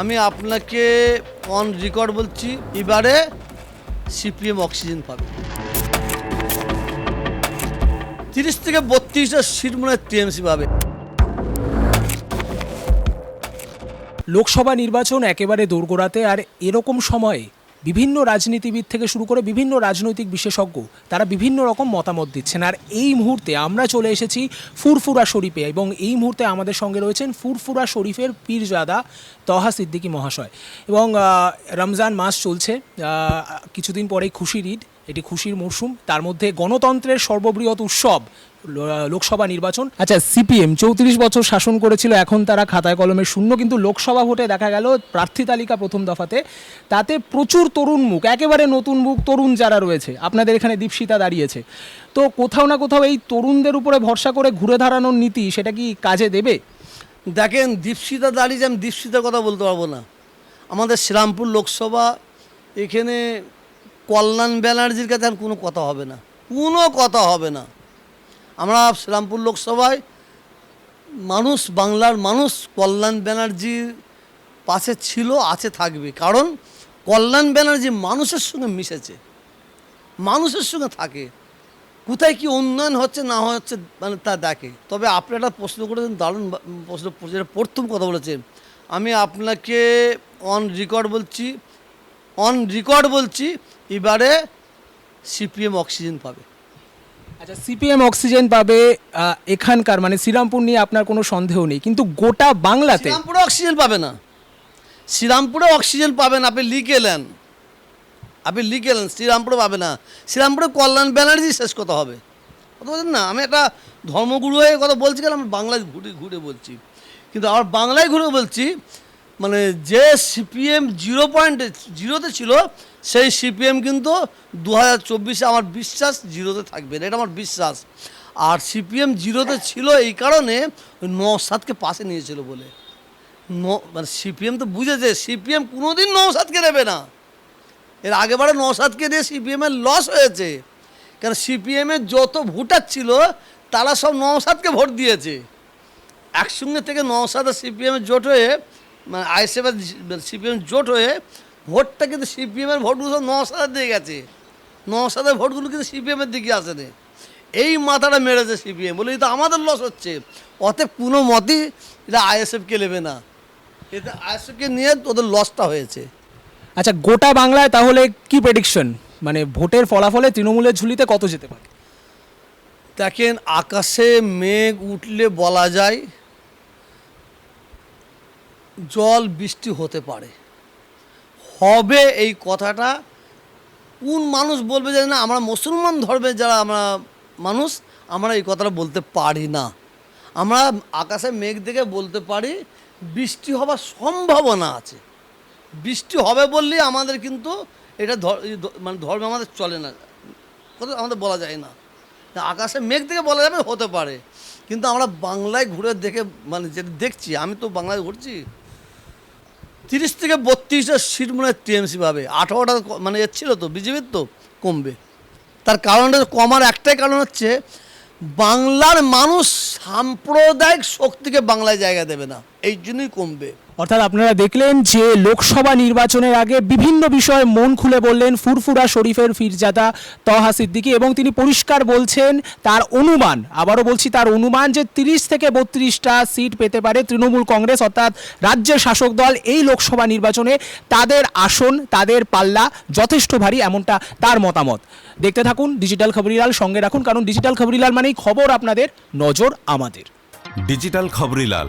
আমি আপনাকে on record বলছি, এবারে সিপিএম অক্সিজেন পাবে। তিরিশ থেকে বত্রিশটা সিট মনে হয় টিএমসি পাবে। লোকসভা নির্বাচন একেবারে দোরগোড়াতে আর এরকম সময়ে বিভিন্ন রাজনীতিবিদ থেকে শুরু করে বিভিন্ন রাজনৈতিক বিশেষজ্ঞ, তারা বিভিন্ন রকম মতামত দিচ্ছেন। আর এই মুহূর্তে আমরা চলে এসেছি ফুরফুরা শরীফে এবং এই মুহূর্তে আমাদের সঙ্গে রয়েছেন ফুরফুরা শরীফের পীরজাদা তহা সিদ্দিকী মহাশয়। এবং রমজান মাস চলছে কিছুদিন পরেই খুশির ঈদ। এটি খুশির মরশুম। তার মধ্যে গণতন্ত্রের সর্ববৃহৎ উৎসব লোকসভা নির্বাচন। আচ্ছা সিপিএম চৌত্রিশ বছর শাসন করেছিল, এখন তারা খাতায় কলমে শূন্য, কিন্তু লোকসভা ভোটে দেখা গেল প্রার্থী তালিকা প্রথম দফাতে। তাতে প্রচুর তরুণ মুখ, একেবারে নতুন মুখ, তরুণ যারা রয়েছে। আপনাদের এখানে দীপশিতা দাঁড়িয়েছে। তো কোথাও না কোথাও এই তরুণদের উপরে ভরসা করে ঘুরে দাঁড়ানোর নীতি, সেটা কি কাজে দেবে? দেখেন, দীপশিতা দাঁড়িয়ে আমি দীপশিতার কথা বলতে পারব না। আমাদের শ্রীরামপুর লোকসভা, এখানে কল্যাণ ব্যানার্জির কাছে আর কোনো কথা হবে না। কোনো কথা হবে না। আমরা শ্রীরামপুর লোকসভায় মানুষ, বাংলার মানুষ কল্যাণ ব্যানার্জির পাশে ছিল, আছে, থাকবে। কারণ কল্যাণ ব্যানার্জি মানুষের সঙ্গে মিশেছে। মানুষের সঙ্গে থাকে। কোথায় কি উন্নয়ন হচ্ছে, না হচ্ছে মানে তা দেখে। তবে আপনি একটা প্রশ্ন করেছেন, দারুণ প্রশ্ন যেটা প্রথম কথা বলেছেন। আমি আপনাকে অন রেকর্ড বলছি অন রেকর্ড বলছি এবারে সিপিএম অক্সিজেন পাবে। আচ্ছা সিপিএম অক্সিজেন পাবে এখানকার মানে শ্রীরামপুর নিয়ে আপনার কোনো সন্দেহ নেই কিন্তু গোটা বাংলাতে শ্রীরামপুরে অক্সিজেন পাবে না। শ্রীরামপুরে অক্সিজেন পাবেন আপনি লিখে এলেন। আপনি লিখে এলেন শ্রীরামপুরে পাবে না। শ্রীরামপুরে কল্যাণ ব্যানার্জি শেষ কথা হবে। কথা বলছেন না? আমি একটা ধর্মগুরু হয়ে কথা বলছি কেন? আমি বাংলায় ঘুরে ঘুরে বলছি। কিন্তু আমার বাংলায় ঘুরে বলছি মানে যে সিপিএম জিরো পয়েন্ট জিরোতে ছিল সেই সিপিএম কিন্তু দু হাজার চব্বিশে আমার বিশ্বাস জিরোতে থাকবে না, এটা আমার বিশ্বাস। আর সিপিএম জিরোতে ছিল এই কারণে ওই নসাদকে পাশে নিয়েছিল বলে। ন মানে সিপিএম তো বুঝেছে সিপিএম কোনোদিন নৌসাদকে নেবে না। এর আগেবারে নৌসাদকে দিয়ে সিপিএমের লস হয়েছে। কারণ সিপিএমের যত ভোটার ছিল তারা সব নৌসাদকে ভোট দিয়েছে। একসঙ্গে থেকে নৌসাদ আর সিপিএমের জোট হয়ে মানে আইএসএফ আর সিপিএম জোট হয়ে ভোটটা কিন্তু সিপিএমের ভোটগুলো সব নৌসাদের দিয়ে গেছে। নৌসাদের ভোটগুলো কিন্তু সিপিএমের দিকে আসেনি। এই মাথাটা মেরেছে সিপিএম। বলে এটা আমাদের লস হচ্ছে। অতএব কোনো মতেই এটা আইএসএফকে নেবে না। এতে আইএসএফকে নিয়ে ওদের লসটা হয়েছে। আচ্ছা গোটা বাংলায় তাহলে কি প্রেডিকশন মানে ভোটের ফলাফলে তৃণমূলের ঝুলিতে কত যেতে পারে? দেখেন আকাশে মেঘ উঠলে বলা যায় জল বৃষ্টি হতে পারে। হবে এই কথাটা কোন মানুষ বলবে যে না, আমরা মুসলমান ধর্মের যারা আমরা মানুষ, আমরা এই কথাটা বলতে পারি না। আমরা আকাশে মেঘ দেখে বলতে পারি, বৃষ্টি হবার সম্ভাবনা আছে। বৃষ্টি হবে বললেই আমাদের কিন্তু এটা মানে ধর্মে আমাদের চলে না। কথা আমাদের বলা যায় না। আকাশে মেঘ থেকে বলা যাবে, হতে পারে। কিন্তু আমরা বাংলায় ঘুরে দেখে মানে যেটা দেখছি, আমি তো বাংলায় ঘুরছি। তিরিশ থেকে বত্রিশটা সিট মনে হয় টিএমসি পাবে। আঠারোটা মানে এসেছিল তো, বিজেপির তো কমবে। তার কারণটা কমার একটাই কারণ হচ্ছে, বাংলার মানুষ সাম্প্রদায়িক শক্তিকে বাংলায় জায়গা দেবে না। এই জন্যই কমবে। অর্থাৎ আপনারা দেখলেন যে লোকসভা নির্বাচনের আগে বিভিন্ন বিষয়ে মন খুলে বললেন ফুরফুরা শরীফের ফিরজাদা তহা সিদ্দিকী এবং তিনি পরিষ্কার বলছেন তার অনুমান আবারও বলছি তার অনুমান যে তিরিশ থেকে বত্রিশটা সিট পেতে পারে তৃণমূল কংগ্রেস অর্থাৎ রাজ্যের শাসক দল এই লোকসভা নির্বাচনে। তাদের আসন তাদের পাল্লা যথেষ্ট ভারী এমনটা তার মতামত। দেখতে থাকুন ডিজিটাল খবরিলাল সঙ্গে রাখুন কারণ ডিজিটাল খবরিলাল মানেই খবর আপনাদের নজর আমাদের। ডিজিটাল খবরিলাল